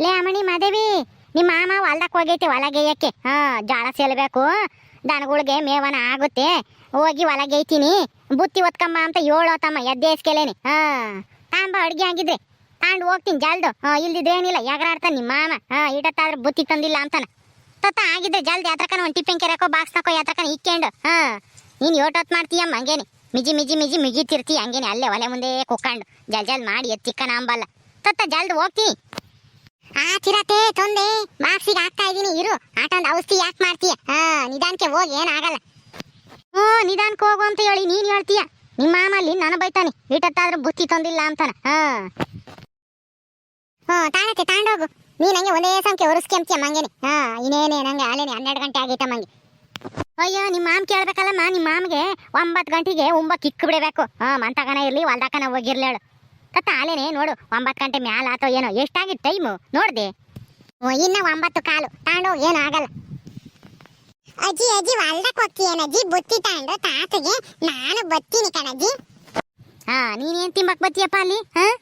ಲೇ ಅಮ್ಮಣಿ ಮಾದೇವಿ ನಿಮ್ಮ ಮಾಮ ಹೊಲ್ದಕ್ಕೆ ಹೋಗೈತಿ ಹೊಲಗೇಯಕ್ಕೆ. ಹಾ, ಜಾಳ ಸೇಲ್ಬೇಕು. ದನಗಳಿಗೆ ಮೇವನ ಆಗುತ್ತೆ. ಹೋಗಿ ಹೊಲಗೇಯ್ತೀನಿ ಬುತ್ತಿ ಒತ್ಕಂಬ ಅಂತ ಹೇಳೋತಮ್ಮ ತಮ್ಮ ಎದ್ದೇಸ್ಕೆಲೇನಿ ಹಾ, ತಾಂಬ ಅಡ್ಗೆ ಆಗಿದ್ರೆ. ತಾಂಡು ಹೋಗ್ತೀನಿ ಜಲ್ದು. ಇಲ್ದಿದ್ರೆ ಏನಿಲ್ಲ ಎಗರಾಡ್ತಾನೆ ನಿಮ್ಮ ಮಾಮ. ಹಾ ಇಡತ್ತಾದ್ರೆ ಬುತ್ತಿ ತಂದಿಲ್ಲ ಅಂತಾನೆ. ತತ್ತ ಆಗಿದ್ರೆ ಜಲ್ದಿ ಯಾತ್ರಕನ ಒಂದು ಟಿಫಿನ್ ಕೆರೆಕೋ, ಬಾಕ್ಸ್ ತಕೋ ಯಾತ್ರಕನ ಇಕ್ಕೊಂಡು. ಹಾ, ನೀನು ಯೋಟೊತ್ ಮಾಡ್ತೀಯಮ್ಮ ಹಂಗೇನೆ. ಮಿಜಿ ಮಿಜಿ ಮಿಜಿ ಮಿಗಿತಿರ್ತಿ ಹಂಗೇನೆ, ಅಲ್ಲೇ ಒಲೆ ಮುಂದೆ ಕುಕ್ಕಂಡು. ಜಲ್ ಜಲ್ ಮಾಡಿ ಎತ್ತಿಕ್ಕ ಅಂಬಲ್ಲ ತತ್ತ ಜಲ್ದಿ ಹೋಗ್ತೀನಿ. ಆ ಚಿರತೆ ತೊಂದೆ ಬಾಕ್ಸಿಗೆ ಹಾಕ್ತಾ ಇದೀನಿ ಇರು, ಆಟೊಂದು ಔಷಧಿ ಯಾಕೆ ಮಾಡ್ತೀಯ? ಹಾ, ನಿಧಾನಕ್ಕೆ ಹೋಗಿ, ಏನಾಗಲ್ಲ. ಹ್ಞೂ, ನಿಧಾನಕ್ಕೆ ಹೋಗು ಅಂತ ಹೇಳಿ ನೀನು ಹೇಳ್ತೀಯ? ನಿಮ್ಮ ಮಾಮಲ್ಲಿ ನಾನು ಬೈತಾನೆ ಇಟ್ಟತ್ತಾದ್ರೂ ಬುತ್ತಿ ತೊಂದಿಲ್ಲ ಅಂತಾನ. ಹಾ. ಹ್ಞೂ ತಾಣತ್ತೆ ತಾಂಡೋಗು. ನೀನು ಹಂಗೆ ಒಂದೇ ಸಂಖ್ಯೆ ಒರೆಸ್ಕೊಂತೀಯ ಮಂಗೇನೆ? ಹಾ, ಇನ್ನೇನೆ, ನಂಗೆ ಅಲ್ಲೇನೆ ಹನ್ನೆರಡು ಗಂಟೆ ಆಗೈತೆ ಮಂಗೆ. ಅಯ್ಯೋ ನಿಮ್ಮ ಮಾಮ್ ಕೇಳ್ಬೇಕಲ್ಲಮ್ಮ ನಿಮ್ಮ ಮಾಮ್ಗೆ ಒಂಬತ್ತು ಗಂಟೆಗೆ ಒಂಬತ್ತು ಇಕ್ಕು ಬಿಡಬೇಕು. ಹಾಂ ಮಂತಕನ ಇರಲಿ, ಹೊಲ್ದಾಕನ ಹೋಗಿರ್ಲಿ ಹೇಳು. ತತ್ತ ಆಲೇನೆ ನೋಡು, ಒಂಬತ್ತು ಗಂಟೆ ಮ್ಯಾಲ ಆತೋ ಏನೋ, ಎಷ್ಟಾಗಿತ್ತು ಟೈಮು ನೋಡ್ದೆ. ಇನ್ನ ಒಂಬತ್ತು ಕಾಲು. ತಾಂಡು, ಏನು ಆಗಲ್ಲ. ಅಜ್ಜಿ ಅಜ್ಜಿ ಹೊಲ್ದಕ್ಕೆ ಹೋಗ್ತೀಯನಜ್ಜಿ ಬುತ್ತಿ ತಾಂಡು, ತಾತಗೆ. ನಾನು ಬತ್ತೀನಿ ಕಣಜ್ಜಿ. ಹಾ ನೀನೇನ್ ತಿಂಬಕ್ ಬತ್ತೀಯಪ್ಪ ಅಲ್ಲಿ? ಹಾ?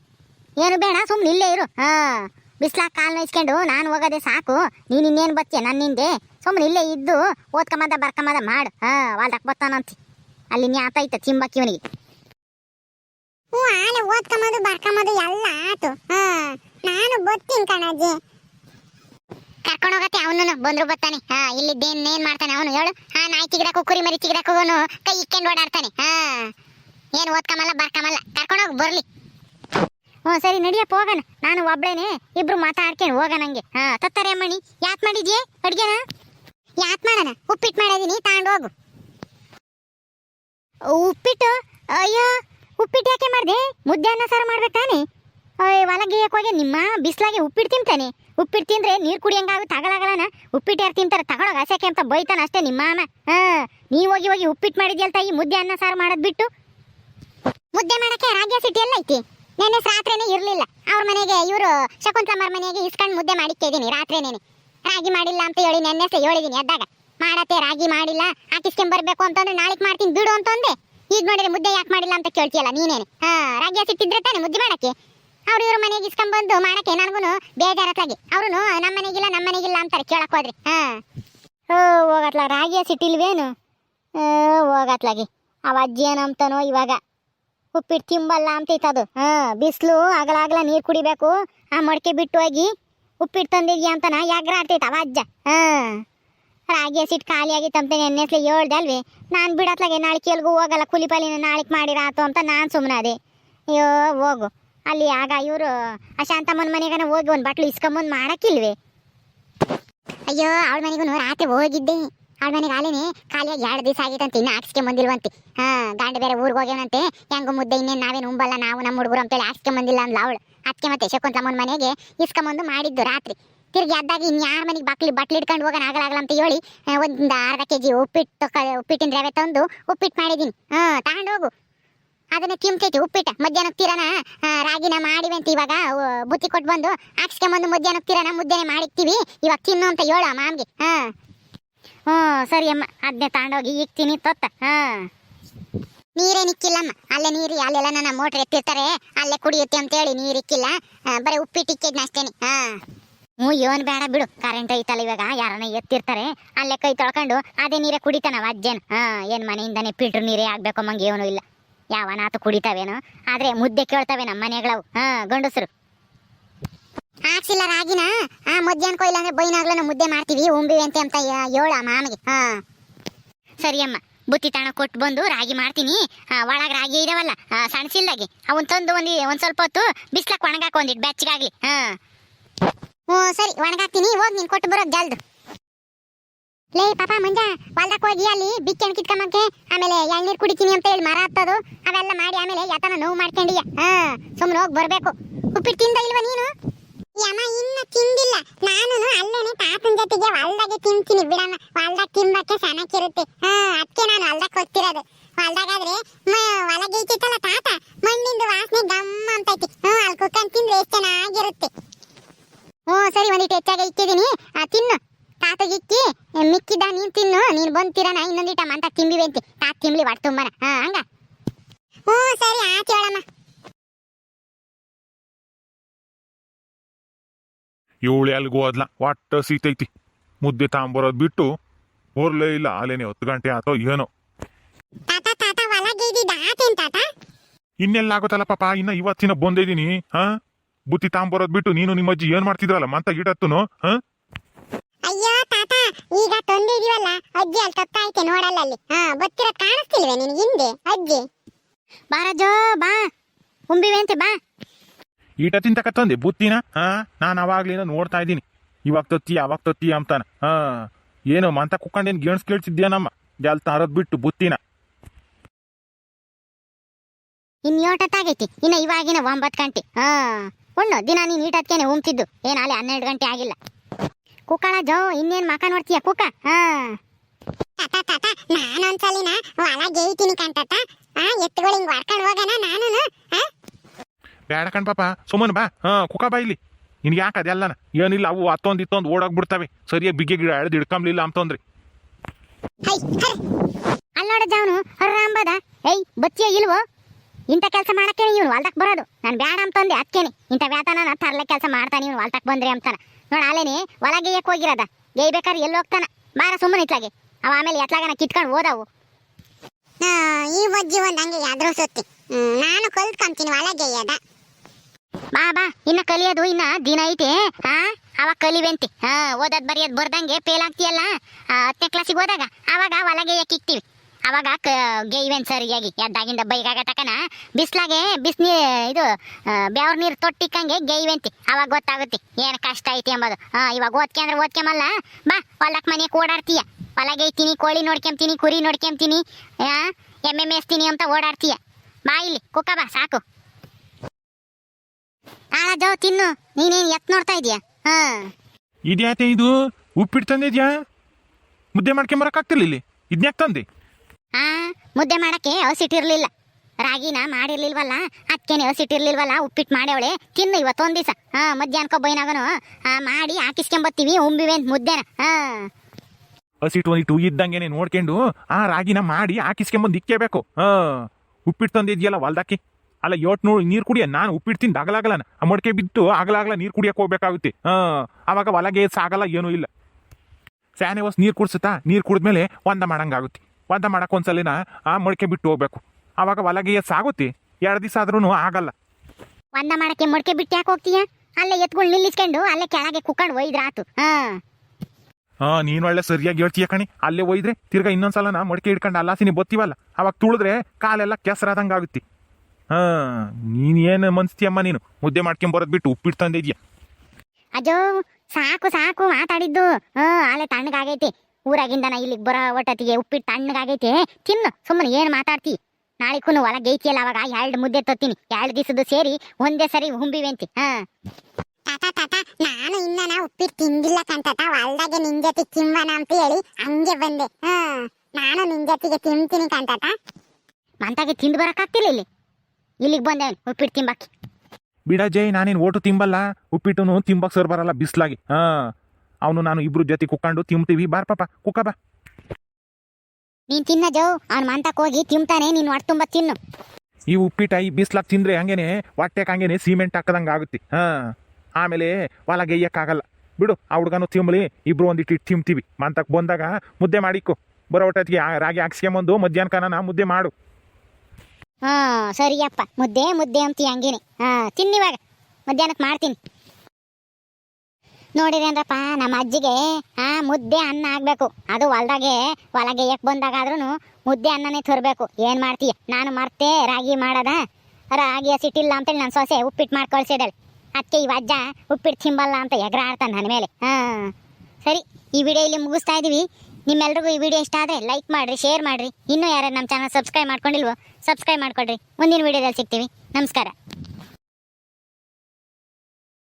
ಏನು ಬೇಡ ಸುಮ್ಮನೆ ಇಲ್ಲೇ ಇರು. ಹಾ. ಬಿಸ್ಲಾಗ ಕಾಲ್ ನೋಯಿಸ್ಕೊಂಡು ನಾನು ಹೋಗೋದೆ ಸಾಕು. ನೀನ್ ಇನ್ನೇನು ನನ್ನ ಹಿಂದೆ ಸುಮ್ಮನೆ ಇಲ್ಲೇ ಇದ್ದು ಓದ್ಕೊಂಬದ, ಬರ್ಕೊಂಬದ ಮಾಡು. ಹಾ ಹೊಲ್ದಕ್ಕೆ ಬತ್ತಾನಂತಿ ಅಲ್ಲಿ ನ್ಯಾತೈತೆ ತಿಂಬಕ್ ಇವನಿಗೆ. ಹ್ಞೂ, ಆಲೆ ಓದ್ಕೊಂಬದು ಬರ್ಕೊಂಬದು ಎಲ್ಲ ಆತು. ಹಾ, ನಾನು ಬತ್ತೀನಿ ಕಣಜ್ಜಿ. ಕರ್ಕೊಂಡು ಹೋಗತ್ತೆ ಅವನು ಬಂದ್ರು ಬರ್ತಾನೆ. ಹಾ, ಇಲ್ಲಿದ್ದೇನ್, ಏನ್ ಮಾಡ್ತಾನೆ ಅವನು ಹೇಳು. ಹಾ, ನಾಯಿ ಚಿಗದಕ್ಕೂ ಕುರಿ ಮರಿ ಚಿಗದಕ್ಕೂ ಕೈ ಇಕ್ಕೊಂಡು ಓಡಾಡ್ತಾನೆ. ಹಾ, ಏನ್ ಓದ್ಕೊಂಬಲ್ಲ ಬರ್ಕೊಂಬಲ್ಲ ಕರ್ಕೊಂಡು ಹೋಗಿ, ಬರ್ಲಿ. ಹ್ಞೂ, ಸರಿ, ನಡಿಯಪ್ಪ, ಹೋಗೋಣ. ನಾನು ಒಬ್ಳೇನೆ, ಇಬ್ರು ಮಾತಾಡ್ಕೊಂಡು ಹೋಗೋಣ ನಂಗೆ ಹಾ, ತತ್ತಾರೆ ಅಮ್ಮಣಿ ಯಾತ್ ಮಾಡಿದ್ಯೆ? ಅಡ್ಗೆನ? ಯಾತ್ ಮಾಡೋಣ? ಉಪ್ಪಿಟ್ಟು ಮಾಡಿದೀನಿ ತಗೊಂಡು ಹೋಗು. ಉಪ್ಪಿಟ್ಟು? ಅಯ್ಯೋ ಉಪ್ಪಿಟ್ಟು ಯಾಕೆ ಮಾಡಿದೆ? ಮುದ್ದೆ ಅನ್ನ ಸಾರು ಮಾಡ್ಬೇಕಾನೆ ಅಯ್ಯ ಹೊಲಗೆ ಹೋಗಿ ನಿಮ್ಮ ಬಿಸ್ಲಾಗೆ ಉಪ್ಪಿಟ್ಟು ತಿಂತಾನೆ. ಉಪ್ಪಿಟ್ಟು ತಿಂದ್ರೆ ನೀರು ಕುಡಿಯಂಗಾಗುತ್ತೆ ಆಗಲಾಗಲ್ಲನ ಉಪ್ಪಿಟ್ಟು ಯಾರು ತಿಂತಾರೆ? ತಗೊಳಗ ಹಸಕ್ಕೆ ಅಂತ ಬೈತಾನ ಅಷ್ಟೇ ನಿಮ್ಮ ಅಮ್ಮ ಹಾ, ನೀವು ಹೋಗಿ ಹೋಗಿ ಉಪ್ಪಿಟ್ಟು ಮಾಡಿದ್ಯಲ್ತ ಈ ಮುದ್ದೆ ಅನ್ನ ಸಾರು ಮಾಡೋದು ಬಿಟ್ಟು? ಮುದ್ದೆ ಮಾಡೋಕ್ಕೆ ರಾಗಿ ಸಿಟಿ ಎಲ್ಲ ಐತಿ. ನೆನ್ನೆ ರಾತ್ರಿನೇ ಇರಲಿಲ್ಲ. ಅವ್ರ ಮನೆಗೆ, ಇವರು ಶಕುಂತಲಮ್ಮರ ಮನೆಗೆ ಇಸ್ಕೊಂಡು ಮುದ್ದೆ ಮಾಡಿಕ್ಕಿದ್ದೀನಿ ರಾತ್ರಿನೇ ರಾಗಿ ಮಾಡಿಲ್ಲ ಅಂತ ಹೇಳಿ ನೆನ್ನೆ ಸಹ ಹೇಳಿದೀನಿ ಎದ್ದಾಗ. ಮಾಡತ್ತೆ ರಾಗಿ ಮಾಡಿಲ್ಲ. ಹಾಕಿಸ್ಕೊಂಡ್ ಬರಬೇಕು ಅಂತಂದ್ರೆ ನಾಳೆಗೆ ಮಾಡ್ತೀನಿ ಬಿಡು ಅಂತಂದೆ. ಈಗ ನೋಡಿದ್ರೆ ಮುದ್ದೆ ಯಾಕೆ ಮಾಡಿಲ್ಲ ಅಂತ ಕೇಳ್ತೀಯಲ್ಲ ನೀನೇನೆ? ಹಾ ರಾಗ್ಯ ಸಿಟ್ಟಿದ್ರೆ ತಾನೆ ಮುದ್ದೆ ಮಾಡಕ್ಕೆ? ಅವ್ರು ಇವ್ರ ಮನೆಗೆ ಇಸ್ಕೊಂಡ್ಬಂದು ಮಾಡಕ್ಕೆ ನನಗೂ ಬೇಜಾರತ್ಲಾಗಿ. ಅವ್ರು ನಮ್ಮ ಮನೆಗಿಲ್ಲ ನಮ್ಮ ಮನೆಗಿಲ್ಲ ಅಂತಾರೆ ಕೇಳಕ್ ಹೋದ್ರಿ. ಹಾ. ಓ, ಹೋಗತ್ಲ ರಾಗಿಯ ಸಿಟ್ಟಿಲ್ವೇನು ಹೋಗತ್ಲಾಗಿ. ಅವ ಅಜ್ಜಿ ಏನಂತಾನೋ ಇವಾಗ. ಉಪ್ಪಿಟ್ಟು ತಿಂಬಲ್ಲ ಅಂತ ಇತ್ತದು ಹಾ, ಬಿಸಿಲು ಆಗಲಾಗ್ಲ ನೀರು ಕುಡಿಬೇಕು. ಆ ಮಡಕೆ ಬಿಟ್ಟು ಹೋಗಿ ಉಪ್ಪಿಟ್ಟು ತಂದಿದ್ಯಾ ಅಂತನ? ಯಾಗ್ರ ಆಡ್ತೈತ ಅವ ಅಜ್ಜ. ಹಾ. ರಾಗಿ ಹಸಿಟ್ಟು ಖಾಲಿ ಆಗಿತ್ತಂತ ಸಲ ಹೇಳ್ದೆ ಅಲ್ವಿ? ನಾನು ಬಿಡತ್ಲಾಗೆ ನಾಳೆ ಕೇಳ್ಗೂ ಹೋಗಲ್ಲ, ಕೂಲಿ ಪಾಲಿನ ನಾಳೆಗೆ ಮಾಡಿರಾತು ಅಂತ ನಾನು ಸುಮ್ಮನೆ ಅದೇ. ಅಯ್ಯೋ, ಹೋಗು. ಅಲ್ಲಿ ಆಗ ಇವರು ಆ ಶಾಂತಮ್ಮನ ಮನೆಗನ ಹೋಗಿ ಒಂದು ಬಟ್ಲು ಇಸ್ಕೊಂಬಂದು ಮಾಡಕ್ಕಿಲ್ವೇ? ಅಯ್ಯೋ, ಅವಳ ಮನೆಗೂ ರಾತ್ರಿ ಹೋಗಿದ್ದೆ. ಅವಳ ಮನೆಗೆ ಆಲೇನೆ ಖಾಲಿಯಾಗಿ ಎರಡು ದಿವಸ ಆಗಿತ್ತಂತೆ, ಇನ್ನು ಹಾಕ್ಸ್ಕೆ ಬಂದಿಲ್ವಂತೆ ಹಾ, ಗಂಡ ಬೇರೆ ಊರಿಗೆ ಹೋಗ್ಯಾನಂತೆ ಹೆಂಗು ಮುದ್ದೆ ಇನ್ನೇನು ನಾವೇನು ಉಂಬಲ್ಲ, ನಾವು ನಮ್ಮ ಹುಡುಗರು ಅಂತೇಳಿ ಹಾಕ್ಸ್ಕೆ ಬಂದಿಲ್ಲ ಅಂದ್ಲ ಅವಳು. ಅದಕ್ಕೆ ಮತ್ತೆ ಶಕುಂತಮ್ಮನ ಮನೆಗೆ ಇಸ್ಕೊಂಬಂದು ಮಾಡಿದ್ದು ರಾತ್ರಿ. ತಿರ್ಗಿ ಅದ್ದಾಗ ಇನ್ಯಾರ ಯಾರ ಮನೆಗೆ ಬಾಕ್ಲಿ ಬಟ್ಲಿ ಇಟ್ಕೊಂಡು ಹೋಗೋಣ ಆಗಲಾಗಲ್ಲ ಅಂತ ಹೇಳಿ ಒಂದ್ ಅರ್ಧ ಕೆ ಜಿ ಉಪ್ಪಿಟ್ಟು ಉಪ್ಪಿಟ್ಟಿನ ರವೆ ತಂದು ಉಪ್ಪಿಟ್ಟು ಮಾಡಿದ್ದೀನಿ ಹಾ ತಗೊಂಡು ಹೋಗು. ಅದನ್ನ ತಿಂತೈತಿ ಉಪ್ಪಿಟ್ಟು. ಮಧ್ಯಾಹ್ನ ತೀರನ? ರಾಗಿನ ಮಾಡಿವೆ ಅಂತ ಇವಾಗ ಬುತ್ತಿ ಕೊಟ್ಟು ಬಂದು ಹಾಕ್ಸ್ಕೊಂಬಂದು ಮಧ್ಯಾಹ್ನ ತೀರನ? ಮುದ್ದೆನೆ ಮಾಡಿಕ್ತೀವಿ. ಇವಾಗ ತಿನ್ನು ಅಂತ ಹೇಳ ಮಾಮ್ಗೆ. ಹಾ ಹ್ಞೂ ಸರಿ ಅಮ್ಮ. ಅದನ್ನೇ ತಗೊಂಡೋಗಿ ಈಗ ತಿನ್ನಿ ತೊತ್ತ ಹಾ ನಿಕ್ಕಿಲ್ಲಮ್ಮ. ಅಲ್ಲೇ ನೀರಿ ಅಲ್ಲೆಲ್ಲ ನನ್ನ ಮೋಟ್ರ್ ಎತ್ತಿರ್ತಾರೆ. ಅಲ್ಲೇ ಕುಡಿಯುತ್ತೆ ಅಂತೇಳಿ ನೀರು ಇಕ್ಕಿಲ್ಲ ಆ, ಬರೀ ಉಪ್ಪಿಟ್ಟು ಇಕ್ಕಿದ್ನ ಅಷ್ಟೇನೆ. ಹಾ ಹ್ಞೂ ಇವನ್ ಬೇಡ ಬಿಡು. ಕರೆಂಟ್ ಐತಲ್ಲ ಇವಾಗ ಯಾರನ್ನ ಎತ್ತಿರ್ತಾರೆ ಅಲ್ಲೇ ಕೈ ತೊಳ್ಕೊಂಡು ಅದೇ ನೀರೇ ಕುಡಿತಾನ ಅಜ್ಜನ್. ಹಾ ಏನ್ ಮನೆಯಿಂದಾನೆ ಫಿಲ್ಟರ್ ನೀರೇ ಆಗ್ಬೇಕು ಮಂಗೆ ಏನೂ ಇಲ್ಲ. ಯಾವನಾತು ಕುಡಿತಾವೇನೋ. ಆದ್ರೆ ಮುದ್ದೆ ಕೇಳ್ತಾವೆ ನಮ್ಮ ಮನೆಗಳವು. ಹಾ ಗಂಡಸರು. ಹಾಕ್ಸಿಲ್ಲ ರಾಗಿನ ಆ ಮಧ್ಯಾಹ್ನ ಇಲ್ಲ ಅಂದ್ರೆ ಬೈನಾಗ್ಲೂ ಮುದ್ದೆ ಮಾಡ್ತೀವಿ ಉಂಬಿವಿ ಅಂತ ಅಂತ ಏಳ ಮಾಮಿಗೆ. ಹಾ. ಸರಿ ಅಮ್ಮ ಬುತ್ತಿ ತಾಣ ಕೊಟ್ಟು ಬಂದು ರಾಗಿ ಮಾಡ್ತೀನಿ. ಒಳಗೆ ರಾಗಿ ಇದಾವಲ್ಲ ಆ, ಸಣ್ಸಿಲ್ದಾಗೆ ಅವನ್ ತಂದು ಒಂದು ಒಂದ್ ಸ್ವಲ್ಪ ಹೊತ್ತು ಬಿಸ್ಲಕ್ಕೆ ಒಣಗಾಕ ಒಂದಿಟ್ಟು ಬೆಚ್ಚಗಾಗ್ಲಿ. ಹಾ. ಹ್ಞೂ, ಸರಿ, ಒಣಗಾಕ್ತೀನಿ. ಹೋಗಿ ನೀನು ಕೊಟ್ಟು ಬರೋದು ಜಲ್ದು. ಲೇ, ಪಾಪ, ಮಂಜ ಹೊಲ್ದಕ್ಕೆ ಹೋಗಿ ಅಲ್ಲಿ ಬಿಕ್ಕಣ್ ಕಿತ್ಕೊಂಬಕ್ಕೆ ಆಮೇಲೆ ಎಳ್ನೀರು ಕುಡಿತೀನಿ ಅಂತ ಹೇಳಿ ಮರ ಹತ್ತೋದು, ಅವೆಲ್ಲ ಮಾಡಿ ಆಮೇಲೆ ಯಾತನ ನೋವು ಮಾಡ್ಕೊಂಡಿಯ. ಹಾ ಸುಮ್ಮನೆ ಹೋಗಿ ಬರಬೇಕು. ಉಪ್ಪಿಟ್ಟು ತಿಂದ ಇಲ್ವಾ ನೀನು ಯಮ್ಮ ಇನ್ನ ತಿಂದಿಲ್ಲ. ನಾನು ಅಲ್ಲೇನೆ ತಾತನ ಜೊತೆಗೆ ಹೊಲ್ದಾಗೆ ತಿಂತೀನಿ ಬಿಡಮ್ಮ. ಹೊಲ್ದಾಗ ತಿನ್ಬಕ್ಕೆ ಚೆನ್ನಾಗಿರುತ್ತೆ ಹಾ ಅದಕ್ಕೆ ನಾನು ಹೊಲ್ದಾಗ ಹೋಗ್ತಿರೋದು ಹೊಲ್ದಾಗಾದ್ರೆ ಹೊಲಗೆ ಇಟ್ಟಿತ್ತಲ್ಲ ತಾತ? ಮಣ್ಣಿಂದು ವಾಸನೆ ಗಮ್ಮ ಅಂತೈತಿ ಹ್ಞೂ, ಅಲ್ಲಿ ಕುಕ್ಕನ್ ತಿಂದ್ರೆ ಎಷ್ಟು ಚೆನ್ನಾಗಿರುತ್ತೆ. ಸರಿ ಒಂದಿಟ್ಟು ಹೆಚ್ಚಾಗಿ ಇಕ್ಕಿದ್ದೀನಿ. ಆ, ತಿನ್ನು. ತಾತಗಿಕ್ಕಿ ಮಿಕ್ಕಿದ್ದ ನೀನು ತಿನ್ನು. ನೀನು ಬಂದು ತಿರೋಣ ಇನ್ನೊಂದಿಟ ಮಂತ ತಿಂಬಿವೆ ಅಂತ ತಾತ ತಿನ್ಲಿ ಹೊಟ್ಟೆ ತುಂಬನ. ಹಾ ಹಂಗ? ಹ್ಞೂ ಸರಿ ಆಚೆ ಹೇಳಮ್ಮ. ಇವಳು ಎಲ್ಲಿಗೆ ಹೋದ್ಲ ಒಟ್ಟ ಸೀತೈತಿ ಮುದ್ದೆ ತಾಂಬರೋದ್ ಬಿಟ್ಟು ಹೋರ್ಲೇ ಇಲ್ಲ. ಅಲ್ಲೇನೆ ಹತ್ತು ಗಂಟೆ ಆತೋ ಏನೋ. ತಾತ ತಾತ ಒಳಗೆ ಇದ್ದಿದ್ದ ಆತೇನ್ ತಾತ? ಇನ್ನೆಲ್ಲಾಗುತ್ತಲ್ಲ ಪಾಪ. ಇನ್ನ ಇವತ್ತಿನ ಬಂದಿದ್ದೀನಿ. ಹಾ? ಬುತ್ತಿ ತಾಂಬರೋದ್ ಬಿಟ್ಟು ನೀನು ನಿಮ್ಮ ಅಜ್ಜಿ ಏನ್ ಮಾಡ್ತಿದ್ರಲ್ಲ ಮಂತ ಗಿಡತ್ತನು ಹ? ಅಯ್ಯೋ ತಾತ ಈಗ ತಂದಿದೀವಲ್ಲ ಅಜ್ಜಿ ಅಲ್ಲಿ ತಪ್ಪಾಯ್ತೆ ನೋಡಲ್ಲ ಅಲ್ಲಿ ಹಾ ಬತ್ತಿರೋದ್ ಕಾಣಿಸ್ತಿಲ್ವೇ ನಿನ್ ಹಿಂದೆ ಅಜ್ಜಿ? ಬಾರಜೋ ಬಾ. ಉಂಬಿವೆ ಅಂತೆ ಬಾ. ಈಟ ತಿಂತಕ ತಂದೆ ಬುತ್ತಿನ ಹಾ? ನಾನು ಅವಾಗ್ಲಿಂದ ನೋಡ್ತಾ ಇದ್ದೀನಿ. ಇವಾಗ ತತ್ತಿ ಅವಾಗ ತತ್ತಿ ಅಂತಾನ ಹಾ? ಏನು ಮಂತ ಕುಕ್ಕಂಡೇನ್ ಗೇಣ್ಸ್ ಕೇಳ್ತಿದ್ಯಾ ನಮ್ಮ? ಜಲ್ ತಾರದ್ ಬಿಟ್ಟು ಬುತ್ತಿನ. ಇನ್ ಯೋಟತ್ತಾಗೈತಿ ಇನ್ನ ಇವಾಗಿನ ಒಂಬತ್ತು ಗಂಟೆ ಹಾ? ಉಣ್ಣು ದಿನ ನೀನ್ ಈಟತ್ಕೇನೆ ಉಮ್ತಿದ್ದು. ಏನ್ ಅಲೆ ಹನ್ನೆರಡು ಗಂಟೆ ಆಗಿಲ್ಲ. ಕುಕ್ಕಳ ಜೋ ಇನ್ನೇನು ಮಕ ನೋಡ್ತೀಯ ಕುಕ್ಕ ಹಾ. ತಾತ ತಾತ ನಾನೊಂದ್ಸಲಿನ ಹೊಲ ಗೇಯ್ತೀನಿ ಕಂತತ ಆ ಎತ್ತುಗಳು ಹಿಂಗ್ ಹೊರ್ಕೊಂಡ್ ಹೋಗಣ ನಾನು ಬೇಡ ಕಣ್ ಪಾಪ ಸುಮನ್ ಬಾ. ಹಾ ಕುಕ್ಕ ಬಾ ಇಲ್ಲಿ. ನಿನ್ಗೆ ಯಾಕೆ ಅದೆಲ್ಲನ? ಏನಿಲ್ಲ ಅವು ಅತ್ತೊಂದು ಇತ್ತೊಂದು ಓಡೋಗ್ಬಿಡ್ತವೆ. ಸರಿಯಾಗಿ ಬಿಗ್ಗೆ ಗಿಡ ಎಳ್ದು ಹಿಡ್ಕೊಂಬ್ಲಿಲ್ಲ ಅಂತಂದ್ರಿ ಅಲ್ಲೋಡ ಜಾವನು ಹರ್ರಾಂಬದ ಏಯ್ ಬಚ್ಚಿಯ ಇಲ್ವೋ? ಇಂಥ ಕೆಲಸ ಮಾಡಕ್ಕೆ ಇವ್ನು ಹೊಲ್ದಕ್ಕೆ ಬರೋದು. ನಾನು ಬೇಡ ಅಂತಂದೆ ಅದಕ್ಕೇನೆ ಇಂಥ ವ್ಯಾತನ ತರ್ಲೆ ಕೆಲಸ ಮಾಡ್ತಾನೆ ಇವ್ನು ಹೊಲ್ದಕ್ ಬಂದ್ರೆ ಅಂತಾನ. ನೋಡ ಅಲ್ಲೇನೆ ಹೊಲ ಹೋಗಿರದ. ಹೋಗಿರೋದ ಗೇಯ್ಬೇಕಾದ್ರೆ ಎಲ್ಲಿ ಹೋಗ್ತಾನ? ಬಾರ ಸುಮ್ಮನೆ ಇತ್ಲಾಗೆ ಅವ ಆಮೇಲೆ ಎತ್ಲಾಗನ ಕಿತ್ಕೊಂಡು ಹೋದವು. ಈ ಬಜ್ಜಿ ಒಂದು ಹಂಗೆ ಯಾದ್ರೂ ಸುತ್ತಿ. ನಾನು ಕಲ್ತ್ಕೊಂತೀನಿ ಹೊಲ ಗೇಯದ ಬಾ ಬಾ ಇನ್ನ ಕಲಿಯೋದು ಇನ್ನ ದಿನ ಐತೆ. ಹಾ ಅವಾಗ ಕಲಿವೆಂತಿ. ಹಾ ಓದೋದ್ ಬರೆಯೋದ್ ಬರ್ದಂಗೆ ಫೇಲ್ ಆಗ್ತೀಯಲ್ಲ? ಹತ್ತನೇ ಕ್ಲಾಸಿಗೆ ಹೋದಾಗ ಅವಾಗ ಹೊಲಗೆ ಇಕ್ತೀವಿ. ಅವಾಗ ಗೇಯ್ವೆನ್ ಸರಿಯಾಗಿ ಎದ್ದಾಗಿಂದ ಬೈಗಾಗ ತಕನ ಬಿಸ್ಲಾಗೆ ಬಿಸ್ನಿ ಇದು ಬೆವ್ರ ನೀರು ತೊಟ್ಟಿಕ್ಕಂಗೆ ಗೇಯ್ವೆಂತಿ ಅವಾಗ ಗೊತ್ತಾಗುತ್ತೆ ಏನು ಕಷ್ಟ ಐತಿ ಎಂಬುದು. ಹಾಂ ಇವಾಗ ಓದ್ಕೊಂಡ್ರೆ ಮಲ್ಲ. ಬಾ ಹೊಲಕ್ಕೆ ಮನೆ ಓಡಾಡ್ತೀಯ. ಹೊಲಗೆ ಐತೀನಿ ಕೋಳಿ ನೋಡ್ಕೊಂತೀನಿ ಕುರಿ ನೋಡ್ಕೊಂತೀನಿ ಆ, ಎಮ್ಮೆ ಮೇಸ್ತೀನಿ ಅಂತ ಓಡಾಡ್ತೀಯ. ಬಾ ಇಲ್ಲಿ ಕುಕ್ಕ ಬಾ ಸಾಕು. ಆಳ ಜೋ ತಿನ್ನು. ನೀನೇನು ಎತ್ ನೋಡ್ತಾ ಇದೀಯ? ಹಾ. ಇದ್ಯಾತೆ ಇದು? ಉಪ್ಪಿಟ್ಟು ತಂದಿದ್ಯಾ? ಮುದ್ದೆ ಮಾಡ್ಕೊಂಬರಕ್ಕಾಗ್ತಿಲ್ಲ ಇಲ್ಲಿ. ಇದ್ನ್ಯಾಕ್ ತಂದೆ? ಆ, ಮುದ್ದೆ ಮಾಡಕ್ಕೆ ಹಸಿಟ್ಟಿರ್ಲಿಲ್ಲ ರಾಗಿನ ಮಾಡಿರ್ಲಿಲ್ವಲ್ಲ? ಅದಕ್ಕೇನೆ ಹಸಿಟ್ಟಿರ್ಲಿಲ್ವಲ್ಲ ಉಪ್ಪಿಟ್ಟು ಮಾಡ್ಯವಳೆ, ತಿನ್ನು ಇವತ್ತೊಂದು ದಿವಸ. ಹಾ ಮಧ್ಯಾಹ್ನ ಬೈನಾಗನು? ಮಾಡಿ ಹಾಕಿಸ್ಕೊಂಬತ್ತೀವಿ, ಉಂಬಿವೆ ಅಂತ ಮುದ್ದೆನ. ಹಾ ಹಸಿಟ್ಟು ಒಂದಿಟ್ಟು ಇದ್ದಂಗೆನೆ ನೋಡ್ಕೊಂಡು ಆ ರಾಗಿನ ಮಾಡಿ ಹಾಕಿಸ್ಕೊಂಬಂದು ಇಕ್ಕೇಬೇಕು. ಹಾ ಉಪ್ಪಿಟ್ಟು ತಂದಿದ್ಯಲ್ಲ ಹೊಲ್ದಾಕಿ ಅಲ್ಲ ಯೋಟ್ ನೋಡಿ ನೀರು ಕುಡಿಯ, ನಾನು ಉಪ್ಪಿಟ್ಟು ತಿಂದು ಆಗಲಾಗಲ್ಲ ಆ ಮೊಡಕೆ ಬಿದ್ದು ಆಗಲಾಗಲ ನೀರು ಕುಡಿಯಕ್ಕೆ ಹೋಗ್ಬೇಕಾಗುತ್ತೆ. ಹಾ ಅವಾಗ ಹೊಲಗೆ ಸಾಗಲ್ಲ, ಏನೂ ಇಲ್ಲ. ಸ್ಯಾನೆ ಹೊಸ ನೀರು ಕುಡಿಸುತ್ತಾ? ನೀರು ಕುಡಿದ್ಮೇಲೆ ಒಂದ ಮಾಡಂಗಾಗುತ್ತೆ. ಒಂದ ಮಾಡಕ್ಕೆ ಒಂದ್ಸಲಿನ ಆ ಮೊಳಕೆ ಬಿಟ್ಟು ಹೋಗ್ಬೇಕು. ಅವಾಗ ಹೊಲಗೆ ಸಾಗುತ್ತೆ ಎರಡು ದಿವಸ ಆದ್ರೂ ಆಗಲ್ಲ. ಒಂದ ಮಾಡಕ್ಕೆ ಮೊಳಕೆ ಬಿಟ್ಟು ಯಾಕೆ ಹೋಗ್ತೀಯ? ಅಲ್ಲೇ ಎತ್ಕೊಂಡು ನಿಲ್ಲಿಸ್ಕೊಂಡು ಅಲ್ಲೇ ಕೆಳಗೆ ಕುಕ್ಕಂಡು ಒಯ್ದ್ರಾತು. ಹಾ. ಹಾ ನೀನು ಒಳ್ಳೆ ಸರಿಯಾಗಿ ಹೇಳ್ತೀಯ ಕಣಿ. ಅಲ್ಲೇ ಒಯ್ದ್ರೆ ತಿರ್ಗಾ ಇನ್ನೊಂದ್ಸಲ ನಾ ಮೊಳಕೆ ಹಿಡ್ಕೊಂಡು ಅಲ್ಲಾಸಿನಿ ಬತ್ತೀವಲ್ಲ. ಅವಾಗ ತುಳಿದ್ರೆ ಕಾಲೆಲ್ಲ ಕೆಸರಾದಂಗೆ ಆಗುತ್ತೆ ಹಾ ನೀನೇನು ಏನ್ ಮನ್ಸ್ತೀಯಮ್ಮ ನೀನು? ಮುದ್ದೆ ಮಾಡ್ಕೊಂಡ್ ಬರೋದ್ ಬಿಟ್ಟು ಉಪ್ಪಿಟ್ಟು ತಂದಿದ್ಯಾ? ಅಜೋ ಸಾಕು ಸಾಕು ಮಾತಾಡಿದ್ದು. ಹ್ಞೂ ಅಲ್ಲೇ ತಣ್ಣಗಾಗೈತಿ. ಊರಾಗಿಂದ ನಾ ಇಲ್ಲಿಗೆ ಬರೋ ಒಟ್ಟತ್ತಿಗೆ ಉಪ್ಪಿಟ್ಟು ತಣ್ಣಗಾಗೈತೆ. ತಿನ್ನು ಸುಮ್ಮನೆ ಏನು ಮಾತಾಡ್ತಿ? ನಾಳಿಗೂ ಹೊಲ ಗೈತಿಯಲ್ಲ ಅವಾಗ ಎರಡು ಮುದ್ದೆ ತೊತ್ತೀನಿ ಎರಡು ದಿವಸದ್ದು ಸೇರಿ ಒಂದೇ ಸರಿ ಹುಂಬಿವೆಂತಿ ಹಾ. ತಾತ ತಾತ ನಾನು ಇನ್ನ ಉಪ್ಪಿಟ್ಟು ತಿಂದಿಲ್ಲ ಕಂತಾತ ಹೊಲ್ದಾಗೆ ನಿನ್ ಜೊತೆ ತಿಂಬನ ಅಂತ ಹೇಳಿ ಹಂಗೆ ಬಂದೆ ಹಾ. ನಾನು ನಿನ್ ಜೊತೆಗೆ ತಿಂತೀನಿ ಕಂತಾತ ಮಂತಾಗೆ ತಿಂದು ಬರಕ್ಕಾಗ್ತಿಲ್ಲ ಇಲ್ಲಿ? ಇಲ್ಲಿಗೆ ಬಂದೆ ಉಪ್ಪಿಟ್ಟು ತಿಂಬಾಕಿ ಬಿಡ ಜೈ ನಾನೇನ್ ಓಟು ತಿಂಬಲ್ಲ? ಉಪ್ಪಿಟ್ಟುನು ತಿಂಬಕ್ ಸರ್ ಬರಲ್ಲ ಬಿಸ್ಲಾಗಿ ಹಾ. ಅವನು ನಾನು ಇಬ್ರು ಜೊತೆ ಕುಕ್ಕೊಂಡು ತಿಂಬ್ತೀವಿ ಬಾರ್ ಪಾಪ ಕುಕ್ಕ ಬಾ. ನೀನ್ ತಿನ್ನ ಜೋ. ಅವ್ನ ಮಂತಕ್ಕೆ ಹೋಗಿ ತಿಂತಾನೆ ನೀನ್ ಹೊಟ್ಟೆ ತುಂಬ ತಿನ್ನು. ಈ ಉಪ್ಪಿಟ್ಟ ಈ ಬಿಸ್ಲಾಕ್ ತಿಂದ್ರೆ ಹಂಗೇನೆ ಹೊಟ್ಟೆಗೆ ಹಂಗೇನೆ ಸಿಮೆಂಟ್ ಹಾಕದಂಗ ಆಗುತ್ತೆ. ಹಾ ಆಮೇಲೆ ಹೊಲ ಗೆಯ್ಯಕ್ಕಾಗಲ್ಲ ಬಿಡು ಆ ಹುಡುಗನು ತಿಂಬಲಿ ಇಬ್ರು ಒಂದಿಟ್ಟು ಇಟ್ಟು ತಿಂಬ್ತೀವಿ ಮಂತಕ್ ಬಂದಾಗ ಮುದ್ದೆ ಮಾಡಿಕ್ಕು ಬರೋ ಹೊಟ್ಟೆ ರಾಗಿ ಹಾಕ್ಸ್ಕೊಂಬಂದು ಮಧ್ಯಾಹ್ನ ಮುದ್ದೆ ಮಾಡು. ಹಾ ಸರಿಯಪ್ಪ. ಮುದ್ದೆ ಮುದ್ದೆ ಅಂತೀಯ ಹಂಗೇನೆ. ಹಾ ತಿನ್ನಿವಾಗ ಮಧ್ಯಾಹ್ನಕ್ಕೆ ಮಾಡ್ತೀನಿ. ನೋಡಿರೇನ್ರಪ್ಪ ನಮ್ಮ ಅಜ್ಜಿಗೆ, ಆ, ಮುದ್ದೆ ಅನ್ನ ಆಗ್ಬೇಕು. ಅದು ಹೊಲ್ದಾಗೆ ಹೊಲಗೆ ಯಾಕೆ ಬಂದಾಗಾದ್ರೂ ಮುದ್ದೆ ಅನ್ನನೇ ತರಬೇಕು. ಏನ್ ಮಾಡ್ತೀಯ? ನಾನು ಮರ್ತೆ ರಾಗಿ ಮಾಡದ? ರಾಗಿ ಹಸಿಟ್ಟಿಲ್ಲ ಅಂತೇಳಿ ನನ್ನ ಸೊಸೆ ಉಪ್ಪಿಟ್ಟು ಮಾಡಿ ಅದಕ್ಕೆ ಈ ಅಜ್ಜ ಉಪ್ಪಿಟ್ಟು ತಿಂಬಲ್ಲ ಅಂತ ಎಗ್ರ ಆಡ್ತಾನೆ ನನ್ನ ಮೇಲೆ. ಹಾ. ಸರಿ, ಈ ವಿಡಿಯೋ ಇಲ್ಲಿ ಮುಗಿಸ್ತಾ ಇದೀವಿ. ನಿಮ್ಮೆಲ್ರಿಗೂ ಈ ವಿಡಿಯೋ ಇಷ್ಟ ಆದರೆ ಲೈಕ್ ಮಾಡಿರಿ ಶೇರ್ ಮಾಡಿರಿ. ಇನ್ನೂ ಯಾರು ನಮ್ಮ ಚಾನಲ್ ಸಬ್ಸ್ಕ್ರೈಬ್ ಮಾಡ್ಕೊಂಡಿಲ್ವೋ ಸಬ್ಸ್ಕ್ರೈಬ್ ಮಾಡ್ಕೊಳ್ರಿ ಮುಂದಿನ ವಿಡಿಯೋದಲ್ಲಿ ಸಿಗ್ತೀವಿ. ನಮಸ್ಕಾರ.